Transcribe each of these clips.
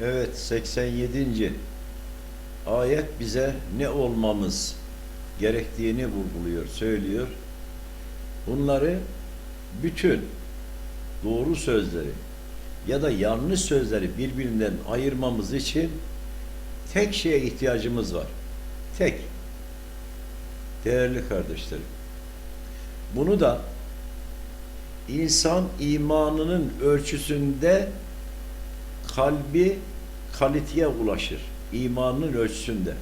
Evet 87. ayet bize ne olmamız gerektiğini vurguluyor, söylüyor. Bunları bütün doğru sözleri ya da yanlış sözleri birbirinden ayırmamız için tek şeye ihtiyacımız var. Tek. Değerli kardeşlerim. Bunu da insan imanının ölçüsünde kalbi kaliteye ulaşır. İmanın ölçüsünde.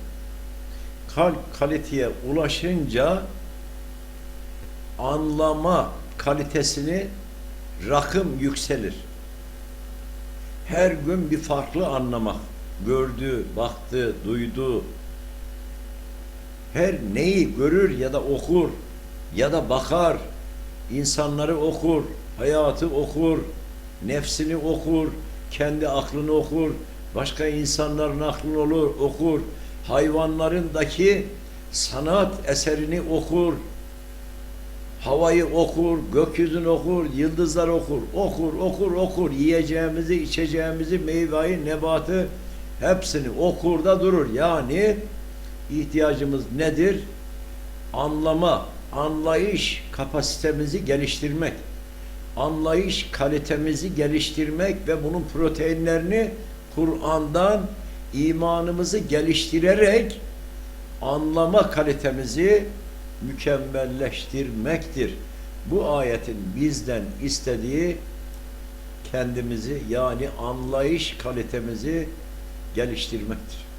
Kalp kaliteye ulaşınca anlama kalitesini rakım yükselir. Her gün bir farklı anlamak. Gördüğü, baktığı, duyduğu, her neyi görür ya da okur ya da bakar, insanları okur, hayatı okur, nefsini okur, kendi aklını okur, başka insanların aklını olur, okur, hayvanlarındaki sanat eserini okur, havayı okur, gökyüzünü okur, yıldızlar okur, okur, okur, okur, yiyeceğimizi, içeceğimizi, meyveyi, nebatı hepsini okur da durur. Yani ihtiyacımız nedir? Anlama, anlayış kapasitemizi geliştirmek, anlayış kalitemizi geliştirmek ve bunun proteinlerini Kur'an'dan imanımızı geliştirerek anlama kalitemizi mükemmelleştirmektir. Bu ayetin bizden istediği kendimizi yani anlayış kalitemizi geliştirmektir.